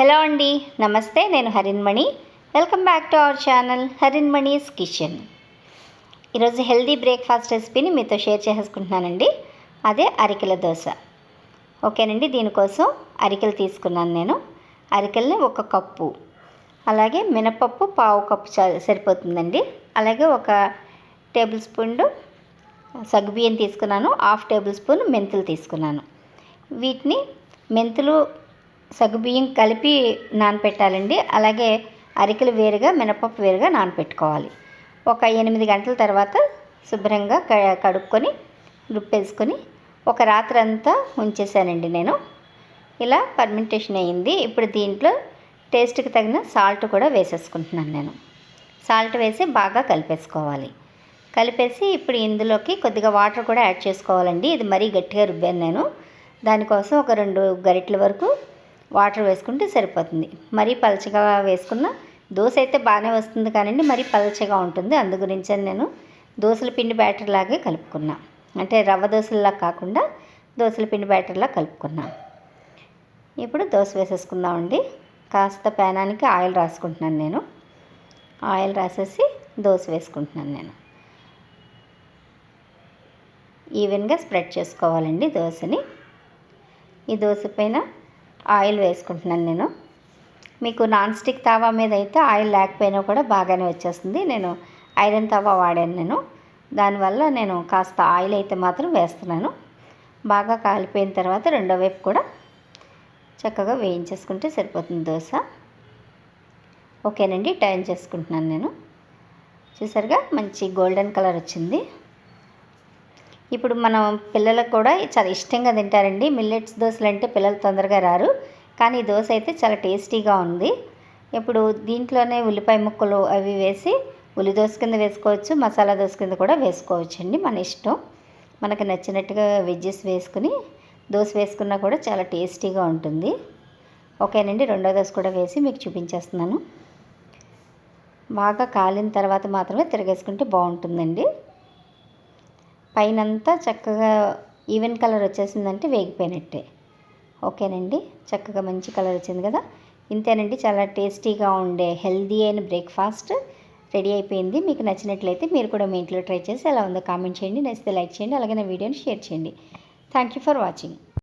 Hello అండి నమస్తే నేను Harinmani welcome back to our channel Harinmani's kitchen ఈరోజు హెల్దీ బ్రేక్ఫాస్ట్ రెసిపీని మీతో షేర్ చేసుకుంటున్నానండి అదే అరికెల దోశ. ఓకేనండి దీనికోసం అరికెలు తీసుకున్నాను నేను. అరికెల్ని ఒక కప్పు అలాగే మినపప్పు పావు కప్పు చ- సరిపోతుందండి. అలాగే ఒక టేబుల్ స్పూన్ సగ్గుబియ్యం తీసుకున్నాను. హాఫ్ టేబుల్ స్పూన్ మెంతులు తీసుకున్నాను. వీటిని మెంతులు సగ్గుబియ్యం కలిపి నానపెట్టాలండి. అలాగే అరికెలు వేరుగా మినపప్పు వేరుగా నానపెట్టుకోవాలి. ఒక ఎనిమిది గంటల తర్వాత శుభ్రంగా క- కడుక్కొని రుప్పేసుకొని ఒక రాత్రి అంతా ఉంచేసానండి నేను. ఇలా పర్మెంటేషన్ అయ్యింది ఇప్పుడు దీంట్లో టేస్ట్కి తగిన సాల్ట్ కూడా వేసేసుకుంటున్నాను నేను. సాల్ట్ వేసి బాగా కలిపేసుకోవాలి. కలిపేసి ఇప్పుడు ఇందులోకి కొద్దిగా వాటర్ కూడా యాడ్ చేసుకోవాలండి. ఇది మరీ గట్టిగా రుబ్బాను నేను. దానికోసం ఒక రెండు గరిటెల వరకు వాటర్ వేసుకుంటే సరిపోతుంది. మరీ పలచగా వేసుకున్న దోశ అయితే బాగానే వస్తుంది కానివ్వండి మరీ పలచగా ఉంటుంది. అందు గురించి నేను దోశల పిండి బ్యాటర్ లాగే కలుపుకున్నా. అంటే రవ్వ దోశలా కాకుండా దోశల పిండి బ్యాటర్లా కలుపుకున్నా. ఇప్పుడు దోశ వేసేసుకుందామండి. కాస్త పేనానికి ఆయిల్ రాసుకుంటున్నాను నేను. ఆయిల్ రాసేసి దోశ వేసుకుంటున్నాను నేను. ఈవెన్గా స్ప్రెడ్ చేసుకోవాలండి దోశని. ఈ దోశ పైన ఆయిల్ వేసుకుంటున్నాను నేను. మీకు నాన్ స్టిక్ తవా మీద అయితే ఆయిల్ లేకపోయినా కూడా బాగానే వచ్చేస్తుంది. నేను ఐరన్ తవా వాడాను నేను. దానివల్ల నేను కాస్త ఆయిల్ అయితే మాత్రం వేస్తున్నాను. బాగా కాలిపోయిన తర్వాత రెండో వైపు కూడా చక్కగా వేయించేసుకుంటే సరిపోతుంది దోశ. ఓకేనండి టర్న్ చేసుకుంటున్నాను నేను. చూసారుగా మంచి గోల్డెన్ కలర్ వచ్చింది. ఇప్పుడు మనం పిల్లలకు కూడా చాలా ఇష్టంగా తింటారండి. మిల్లెట్స్ దోశలు అంటే పిల్లలు తొందరగా రారు. కానీ ఈ దోశ అయితే చాలా టేస్టీగా ఉంది. ఇప్పుడు దీంట్లోనే ఉల్లిపాయ ముక్కలు అవి వేసి ఉల్లి దోశ కింద వేసుకోవచ్చు మసాలా దోశ కింద కూడా వేసుకోవచ్చు అండి మన ఇష్టం. మనకు నచ్చినట్టుగా వెజ్జెస్ వేసుకుని దోశ వేసుకున్నా కూడా చాలా టేస్టీగా ఉంటుంది. ఓకేనండి రెండో దోశ కూడా వేసి మీకు చూపించేస్తున్నాను. బాగా కాలిన తర్వాత మాత్రమే తిరగేసుకుంటే బాగుంటుందండి. పైనంతా చక్కగా ఈవెన్ కలర్ వచ్చేసిందంటే వేగిపోయినట్టే. ఓకేనండి? చక్కగా మంచి కలర్ వచ్చింది కదా? ఇంతేనండి చాలా టేస్టీగా ఉండే హెల్దీ అయిన బ్రేక్ఫాస్ట్ రెడీ అయిపోయింది. మీకు నచ్చినట్లయితే మీరు కూడా మీ ఇంట్లో ట్రై చేసి ఎలా ఉందో కామెంట్ చేయండి. నచ్చితే లైక్ చేయండి అలాగే నా వీడియోని షేర్ చేయండి. Thank you for watching.